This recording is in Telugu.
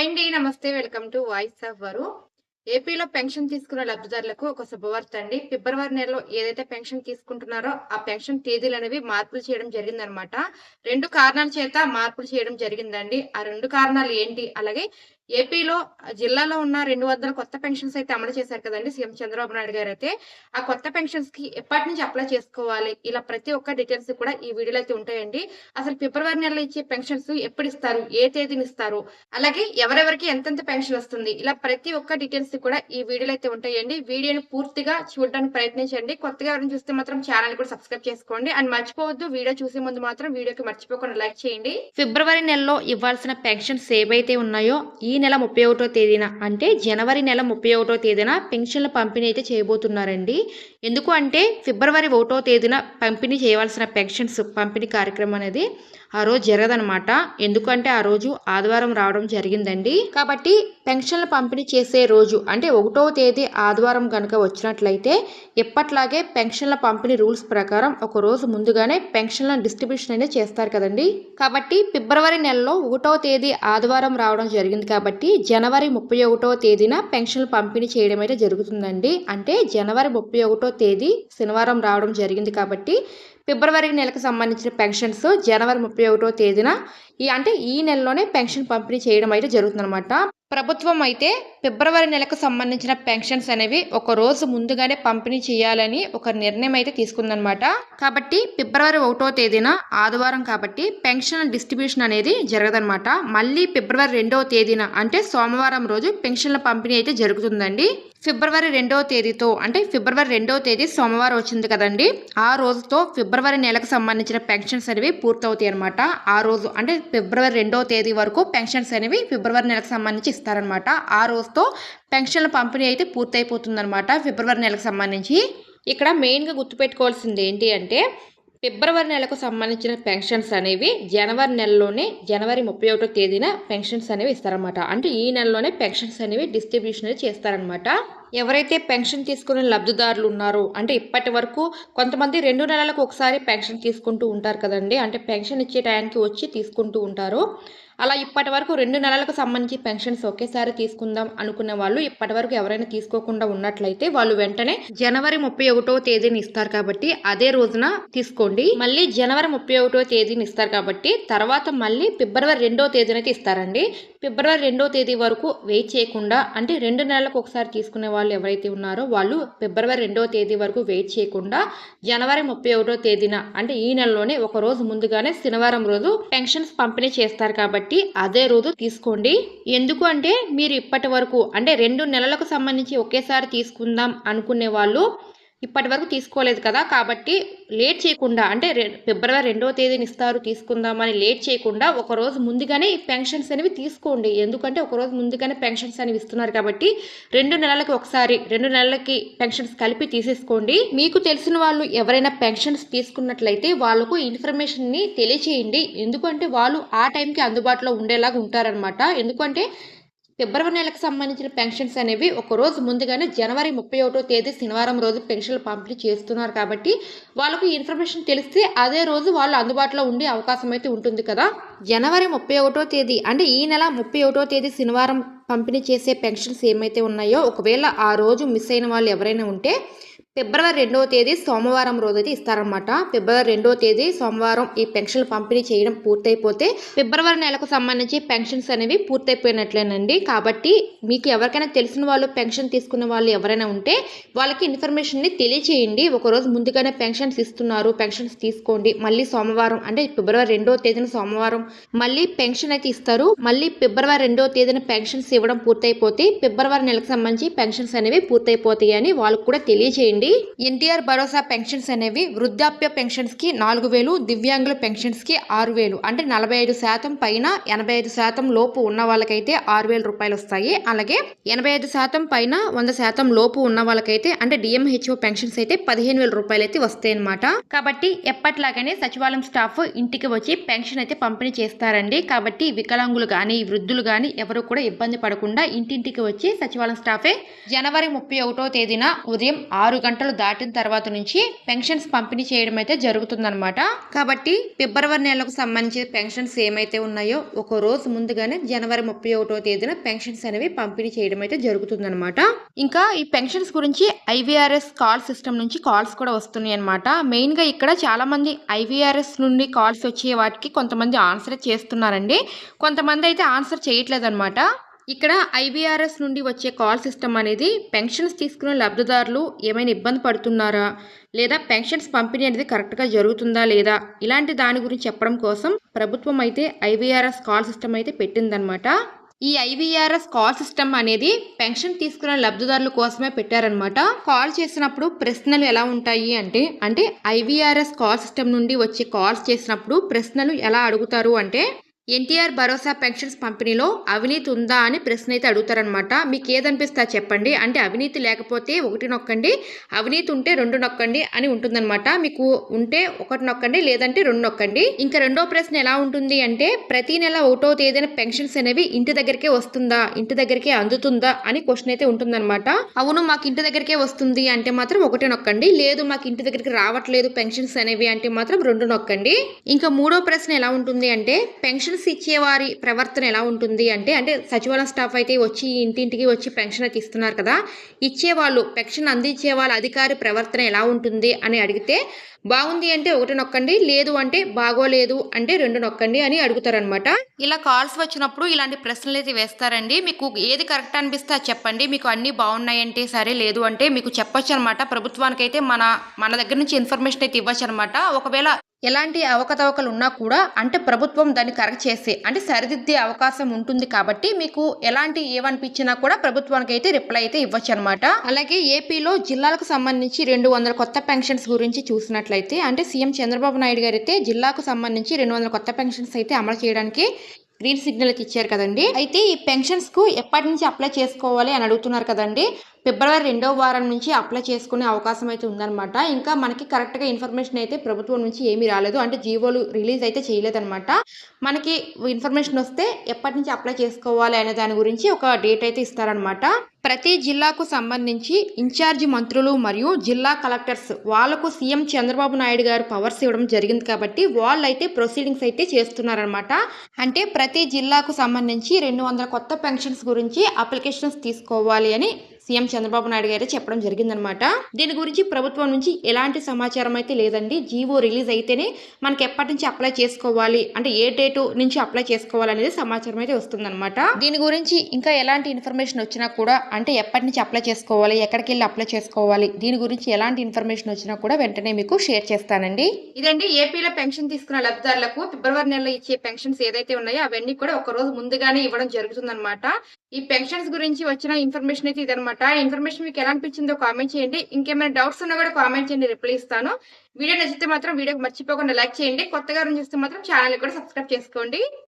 హాయ్ అండి నమస్తే వెల్కమ్ టు వాయిస్ ఆఫ్ వరు. ఏపీలో పెన్షన్ తీసుకున్న లబ్ధిదారులకు ఒక శుభవార్త అండి. ఫిబ్రవరి నెలలో ఏదైతే పెన్షన్ తీసుకుంటున్నారో ఆ పెన్షన్ తేదీలు అనేవి మార్పులు చేయడం జరిగిందనమాట రెండు కారణాల చేత మార్పులు చేయడం జరిగిందండి. ఆ రెండు కారణాలు ఏంటి? అలాగే ఏపీలో జిల్లాలో ఉన్న రెండు వందల కొత్త పెన్షన్స్ అయితే అమలు చేశారు కదండి సీఎం చంద్రబాబు నాయుడు గారు అయితే. ఆ కొత్త పెన్షన్స్కి ఎప్పటి నుంచి అప్లై చేసుకోవాలి? ఇలా ప్రతి ఒక్క డీటెయిల్స్ కూడా ఈ వీడియోలో అయితే ఉంటాయండి. అసలు ఫిబ్రవరి నెలలో ఇచ్చే పెన్షన్స్ ఎప్పుడు ఇస్తారు? ఏ తేదీని ఇస్తారు? అలాగే ఎవరెవరికి ఎంతెంత పెన్షన్ వస్తుంది? ఇలా ప్రతి ఒక్క డీటెయిల్స్ కూడా ఈ వీడియోలో అయితే ఉంటాయండి. వీడియోని పూర్తిగా చూడడానికి ప్రయత్నించండి. కొత్తగా ఎవరైనా చూస్తే మాత్రం ఛానల్ కూడా సబ్స్క్రైబ్ చేసుకోండి. అండ్ మర్చిపోవద్దు వీడియో చూసే ముందు మాత్రం వీడియోకి మర్చిపోకుండా లైక్ చేయండి. ఫిబ్రవరి నెలలో ఇవ్వాల్సిన పెన్షన్స్ ఏవైతే ఉన్నాయో ఈ నెల ముప్పై ఒకటో తేదీన అంటే జనవరి నెల ముప్పై ఒకటో తేదీన పెన్షన్ల పంపిణీ అయితే చేయబోతున్నారండి. ఎందుకు అంటే ఫిబ్రవరి ఒకటో తేదీన పంపిణీ చేయవలసిన పెన్షన్స్ పంపిణీ కార్యక్రమం అనేది ఆ రోజు జరగదనమాట ఎందుకంటే ఆ రోజు ఆదివారం రావడం జరిగిందండి. కాబట్టి పెన్షన్ల పంపిణీ చేసే రోజు అంటే ఒకటో తేదీ ఆదివారం కనుక వచ్చినట్లయితే ఎప్పట్లాగే పెన్షన్ల పంపిణీ రూల్స్ ప్రకారం ఒక రోజు ముందుగానే పెన్షన్ల డిస్ట్రిబ్యూషన్ అనేది చేస్తారు కదండి. కాబట్టి ఫిబ్రవరి నెలలో ఒకటో తేదీ ఆదివారం రావడం జరిగింది కాబట్టి జనవరి ముప్పై ఒకటో తేదీన పెన్షన్లు పంపిణీ చేయడం అయితే జరుగుతుందండి. అంటే జనవరి ముప్పై ఒకటో తేదీ శనివారం రావడం జరిగింది కాబట్టి ఫిబ్రవరి నెలకు సంబంధించిన పెన్షన్స్ జనవరి ముప్పై ఒకటో తేదీన ఈ అంటే ఈ నెలలోనే పెన్షన్ పంపిణీ చేయడం అయితే జరుగుతుందన్నమాట. ప్రభుత్వం అయితే ఫిబ్రవరి నెలకు సంబంధించిన పెన్షన్స్ అనేవి ఒక రోజు ముందుగానే పంపిణీ చేయాలని ఒక నిర్ణయం అయితే తీసుకుందనమాట కాబట్టి ఫిబ్రవరి ఒకటో తేదీన ఆదివారం కాబట్టి పెన్షన్ డిస్ట్రిబ్యూషన్ అనేది జరగదనమాట మళ్ళీ ఫిబ్రవరి రెండవ తేదీన అంటే సోమవారం రోజు పెన్షన్ల పంపిణీ అయితే జరుగుతుందండి. ఫిబ్రవరి రెండవ తేదీతో అంటే ఫిబ్రవరి రెండవ తేదీ సోమవారం వచ్చింది కదండి. ఆ రోజుతో ఫిబ్రవరి నెలకు సంబంధించిన పెన్షన్స్ అనేవి పూర్తవుతాయి అనమాట ఆ రోజు అంటే ఫిబ్రవరి రెండో తేదీ వరకు పెన్షన్స్ అనేవి ఫిబ్రవరి నెలకు సంబంధించి ఇస్తారనమాట ఆ రోజుతో పెన్షన్ల పంపిణీ అయితే పూర్తయిపోతుందనమాట ఫిబ్రవరి నెలకు సంబంధించి. ఇక్కడ మెయిన్గా గుర్తుపెట్టుకోవాల్సింది ఏంటి అంటే ఫిబ్రవరి నెలకు సంబంధించిన పెన్షన్స్ అనేవి జనవరి నెలలోనే జనవరి ముప్పై ఒకటో తేదీన పెన్షన్స్ అనేవి ఇస్తారనమాట అంటే ఈ నెలలోనే పెన్షన్స్ అనేవి డిస్ట్రిబ్యూషన్ అనేది చేస్తారనమాట ఎవరైతే పెన్షన్ తీసుకునే లబ్ధిదారులు ఉన్నారో అంటే ఇప్పటి వరకు కొంతమంది రెండు నెలలకు ఒకసారి పెన్షన్ తీసుకుంటూ ఉంటారు కదండి. అంటే పెన్షన్ ఇచ్చే టైంకి వచ్చి తీసుకుంటూ ఉంటారు. అలా ఇప్పటి వరకు రెండు నెలలకు సంబంధించి పెన్షన్స్ ఒకేసారి తీసుకుందాం అనుకునే వాళ్ళు ఇప్పటి వరకు ఎవరైనా తీసుకోకుండా ఉన్నట్లయితే వాళ్ళు వెంటనే జనవరి ముప్పై ఒకటో తేదీని ఇస్తారు కాబట్టి అదే రోజున తీసుకోండి. మళ్ళీ జనవరి ముప్పై ఒకటో తేదీని ఇస్తారు కాబట్టి తర్వాత మళ్ళీ ఫిబ్రవరి రెండో తేదీన ఇస్తారండి. ఫిబ్రవరి రెండో తేదీ వరకు వెయిట్ చేయకుండా అంటే రెండు నెలలకు ఒకసారి తీసుకునే వాళ్ళు ఎవరైతే ఉన్నారో వాళ్ళు ఫిబ్రవరి రెండో తేదీ వరకు వెయిట్ చేయకుండా జనవరి ముప్పై ఒకటో తేదీన అంటే ఈ నెలలోనే ఒక రోజు ముందుగానే శనివారం రోజు పెన్షన్స్ పంపిణీ చేస్తారు కాబట్టి కాబట్టి అదే రోజు తీసుకోండి. ఎందుకు అంటే మీరు ఇప్పటి వరకు అంటే రెండు నెలలకు సంబంధించి ఒకేసారి తీసుకుందాం అనుకునే వాళ్ళు ఇప్పటి వరకు తీసుకోలేదు కదా కాబట్టి లేట్ చేయకుండా అంటే ఫిబ్రవరి రెండవ తేదీని ఇస్తారు తీసుకుందామని లేట్ చేయకుండా ఒక రోజు ముందుగానే ఈ పెన్షన్స్ అనేవి తీసుకోండి. ఎందుకంటే ఒక రోజు ముందుగానే పెన్షన్స్ అనేవి ఇస్తున్నారు కాబట్టి రెండు నెలలకి ఒకసారి రెండు నెలలకి పెన్షన్స్ కలిపి తీసేసుకోండి. మీకు తెలిసిన వాళ్ళు ఎవరైనా పెన్షన్స్ తీసుకున్నట్లయితే వాళ్ళకు ఇన్ఫర్మేషన్ని తెలియచేయండి. ఎందుకంటే వాళ్ళు ఆ టైంకి అందుబాటులో ఉండేలాగా ఉంటారనమాట ఎందుకంటే ఫిబ్రవరి నెలకు సంబంధించిన పెన్షన్స్ అనేవి ఒక రోజు ముందుగానే జనవరి ముప్పై ఒకటో తేదీ శనివారం రోజు పెన్షన్లు పంపిణీ చేస్తున్నారు కాబట్టి వాళ్ళకు ఇన్ఫర్మేషన్ తెలిస్తే అదే రోజు వాళ్ళు అందుబాటులో ఉండే అవకాశం అయితే ఉంటుంది కదా. జనవరి ముప్పై ఒకటో తేదీ అంటే ఈ నెల ముప్పై ఒకటో తేదీ శనివారం పంపిణీ చేసే పెన్షన్స్ ఏమైతే ఉన్నాయో ఒకవేళ ఆ రోజు మిస్ అయిన వాళ్ళు ఎవరైనా ఉంటే ఫిబ్రవరి రెండవ తేదీ సోమవారం రోజైతే ఇస్తారనమాట ఫిబ్రవరి రెండవ తేదీ సోమవారం ఈ పెన్షన్ పంపిణీ చేయడం పూర్తయిపోతే ఫిబ్రవరి నెలకు సంబంధించి పెన్షన్స్ అనేవి పూర్తయిపోయినట్లేనండి. కాబట్టి మీకు ఎవరికైనా తెలిసిన వాళ్ళు పెన్షన్ తీసుకున్న వాళ్ళు ఎవరైనా ఉంటే వాళ్ళకి ఇన్ఫర్మేషన్ని తెలియచేయండి. ఒకరోజు ముందుగానే పెన్షన్స్ ఇస్తున్నారు పెన్షన్స్ తీసుకోండి. మళ్ళీ సోమవారం అంటే ఫిబ్రవరి రెండవ తేదీన సోమవారం మళ్ళీ పెన్షన్ అయితే ఇస్తారు. మళ్ళీ ఫిబ్రవరి రెండవ తేదీన పెన్షన్స్ ఇవ్వడం పూర్తయిపోతే ఫిబ్రవరి నెలకు సంబంధించి పెన్షన్స్ అనేవి పూర్తయిపోతాయి అని వాళ్ళకు కూడా తెలియచేయండి. ఎన్టీఆర్ భరోసా పెన్షన్స్ అనేవి వృద్ధాప్య పెన్షన్స్కి నాలుగు వేలు దివ్యాంగుల పెన్షన్స్కి ఆరు వేలు. అంటే నలభై ఐదు శాతం పైన ఎనభై ఐదు శాతం లోపు ఉన్న వాళ్ళకైతే ఆరు వేల రూపాయలు వస్తాయి. అలాగే ఎనభై ఐదు శాతం పైన వంద శాతం లోపు ఉన్న వాళ్ళకైతే అంటే డిఎంహెచ్ఓ పెన్షన్స్ అయితే పదిహేను వేల రూపాయలు అయితే వస్తాయి అనమాట కాబట్టి ఎప్పట్లాగానే సచివాలయం స్టాఫ్ ఇంటికి వచ్చి పెన్షన్ అయితే పంపిణీ చేస్తారండి. కాబట్టి వికలాంగులు కానీ వృద్ధులు కానీ ఎవరు కూడా ఇబ్బంది పడకుండా ఇంటింటికి వచ్చి సచివాలయం స్టాఫే జనవరి ముప్పై ఒకటో తేదీన ఉదయం ఆరు గంటల దాటిన తర్వాత నుంచి పెన్షన్స్ పంపిణీ చేయడం అయితే జరుగుతుందన్నమాట. కాబట్టి ఫిబ్రవరి నెలకు సంబంధించిన పెన్షన్స్ ఏమైతే ఉన్నాయో ఒక రోజు ముందుగానే జనవరి ముప్పై ఒకటో తేదీన పెన్షన్స్ అనేవి పంపిణీ చేయడం అయితే జరుగుతుందన్నమాట. ఇంకా ఈ పెన్షన్స్ గురించి ఐవీఆర్ఎస్ కాల్ సిస్టమ్ నుంచి కాల్స్ కూడా వస్తున్నాయి అనమాట మెయిన్గా ఇక్కడ చాలా మంది ఐవీఆర్ఎస్ నుండి కాల్స్ వచ్చే వాటికి కొంతమంది ఆన్సర్ చేస్తున్నారండి. కొంతమంది అయితే ఆన్సర్ చేయట్లేదు అనమాట ఇక్కడ ఐబీఆర్ఎస్ నుండి వచ్చే కాల్ సిస్టమ్ అనేది పెన్షన్స్ తీసుకునే లబ్ధిదారులు ఏమైనా ఇబ్బంది పడుతున్నారా? లేదా పెన్షన్స్ పంపిణీ అనేది కరెక్ట్గా జరుగుతుందా లేదా? ఇలాంటి దాని గురించి చెప్పడం కోసం ప్రభుత్వం అయితే ఐవీఆర్ఎస్ కాల్ సిస్టమ్ అయితే పెట్టిందనమాట ఈ ఐవీఆర్ఎస్ కాల్ సిస్టమ్ అనేది పెన్షన్ తీసుకున్న లబ్ధిదారుల కోసమే పెట్టారనమాట కాల్ చేసినప్పుడు ప్రశ్నలు ఎలా ఉంటాయి అంటే అంటే ఐవీఆర్ఎస్ కాల్ సిస్టమ్ నుండి వచ్చే కాల్స్ చేసినప్పుడు ప్రశ్నలు ఎలా అడుగుతారు అంటే ఎన్టీఆర్ భరోసా పెన్షన్స్ పంపిణీలో అవినీతి ఉందా అని ప్రశ్న అయితే అడుగుతారనమాట మీకు ఏదనిపిస్తా చెప్పండి. అంటే అవినీతి లేకపోతే ఒకటి నొక్కండి అవినీతి ఉంటే రెండు నొక్కండి అని ఉంటుందన్నమాట. మీకు ఉంటే ఒకటి నొక్కండి లేదంటే రెండు నొక్కండి. ఇంకా రెండో ప్రశ్న ఎలా ఉంటుంది అంటే ప్రతి నెల ఒకటో తేదీన పెన్షన్స్ అనేవి ఇంటి దగ్గరికే వస్తుందా ఇంటి దగ్గరికే అందుతుందా అని క్వశ్చన్ అయితే ఉంటుందన్నమాట. అవును మాకు ఇంటి దగ్గరికే వస్తుంది అంటే మాత్రం ఒకటే నొక్కండి. లేదు మాకు ఇంటి దగ్గరికి రావట్లేదు పెన్షన్స్ అనేవి అంటే మాత్రం రెండు నొక్కండి. ఇంకా మూడో ప్రశ్న ఎలా ఉంటుంది అంటే పెన్షన్స్ ఇచ్చేవారి ప్రవర్తన ఎలా ఉంటుంది అంటే అంటే సచివాలయం స్టాఫ్ అయితే వచ్చి ఇంటింటికి వచ్చి పెన్షన్ అయితే ఇస్తున్నారు కదా ఇచ్చేవాళ్ళు పెన్షన్ అందించే వాళ్ళ అధికారి ప్రవర్తన ఎలా ఉంటుంది అని అడిగితే బాగుంది అంటే ఒకటి నొక్కండి లేదు అంటే బాగోలేదు అంటే రెండు నొక్కండి అని అడుగుతారనమాట. ఇలా కాల్స్ వచ్చినప్పుడు ఇలాంటి ప్రశ్నలు అయితే వేస్తారండి. మీకు ఏది కరెక్ట్ అనిపిస్తే చెప్పండి. మీకు అన్నీ బాగున్నాయంటే సరే లేదు అంటే మీకు చెప్పొచ్చు అనమాట ప్రభుత్వానికి అయితే మన మన దగ్గర నుంచి ఇన్ఫర్మేషన్ అయితే ఇవ్వచ్చు అనమాట ఒకవేళ ఎలాంటి అవకతవకలు ఉన్నా కూడా అంటే ప్రభుత్వం దాన్ని కరెక్ట్ చేసి అంటే సరిదిద్దే అవకాశం ఉంటుంది కాబట్టి మీకు ఎలాంటి ఏమనిపించినా కూడా ప్రభుత్వానికి అయితే రిప్లై అయితే ఇవ్వచ్చు అనమాట అలాగే ఏపీలో జిల్లాలకు సంబంధించి రెండు వందల కొత్త పెన్షన్స్ గురించి చూసినట్లయితే అంటే సీఎం చంద్రబాబు నాయుడు గారు అయితే జిల్లాకు సంబంధించి రెండు వందల కొత్త పెన్షన్స్ అయితే అమలు చేయడానికి గ్రీన్ సిగ్నల్ ఇచ్చారు కదండి. అయితే ఈ పెన్షన్స్కు ఎప్పటి నుంచి అప్లై చేసుకోవాలి అని అడుగుతున్నారు కదండి. ఫిబ్రవరి రెండో వారం నుంచి అప్లై చేసుకునే అవకాశం అయితే ఉందన్నమాట. ఇంకా మనకి కరెక్ట్గా ఇన్ఫర్మేషన్ అయితే ప్రభుత్వం నుంచి ఏమీ రాలేదు. అంటే జీవోలు రిలీజ్ అయితే చేయలేదన్నమాట. మనకి ఇన్ఫర్మేషన్ వస్తే ఎప్పటి నుంచి అప్లై చేసుకోవాలి అనే దాని గురించి ఒక డేట్ అయితే ఇస్తారనమాట ప్రతి జిల్లాకు సంబంధించి ఇన్ఛార్జి మంత్రులు మరియు జిల్లా కలెక్టర్స్ వాళ్ళకు సీఎం చంద్రబాబు నాయుడు గారు పవర్స్ ఇవ్వడం జరిగింది కాబట్టి వాళ్ళైతే ప్రొసీడింగ్స్ అయితే చేస్తున్నారనమాట అంటే ప్రతి జిల్లాకు సంబంధించి రెండు వందల కొత్త పెన్షన్స్ గురించి అప్లికేషన్స్ తీసుకోవాలి అని సీఎం చంద్రబాబు నాయుడు గారే చెప్పడం జరిగిందనమాట. దీని గురించి ప్రభుత్వం నుంచి ఎలాంటి సమాచారం అయితే లేదండి. జీవో రిలీజ్ అయితేనే మనకి ఎప్పటి నుంచి అప్లై చేసుకోవాలి అంటే ఏ డేటు నుంచి అప్లై చేసుకోవాలి అనేది సమాచారం అయితే వస్తుందన్నమాట దీని గురించి ఇంకా ఎలాంటి ఇన్ఫర్మేషన్ వచ్చినా కూడా అంటే ఎప్పటి నుంచి అప్లై చేసుకోవాలి ఎక్కడికి వెళ్ళి అప్లై చేసుకోవాలి దీని గురించి ఎలాంటి ఇన్ఫర్మేషన్ వచ్చినా కూడా వెంటనే మీకు షేర్ చేస్తానండి. ఇదండి ఏపీలో పెన్షన్ తీసుకున్న లబ్ధిదారులకు ఫిబ్రవరి నెలలో ఇచ్చే పెన్షన్స్ ఏదైతే ఉన్నాయో అవన్నీ కూడా ఒక రోజు ముందుగానే ఇవ్వడం జరుగుతుందన్నమాట ఈ పెన్షన్స్ గురించి వచ్చిన ఇన్ఫర్మేషన్ అయితే ఇదనమాట ఇన్ఫర్మేషన్ మీకు ఎలా అనిపించిందో కామెంట్ చేయండి. ఇంకేమైనా డౌట్స్ ఉన్నా కూడా కామెంట్ చేయండి రిప్లై ఇస్తాను. వీడియో నచ్చితే మాత్రం వీడియోకి మర్చిపోకుండా లైక్ చేయండి. కొత్తగా చూస్తే మాత్రం ఛానల్ కూడా సబ్స్క్రైబ్ చేసుకోండి.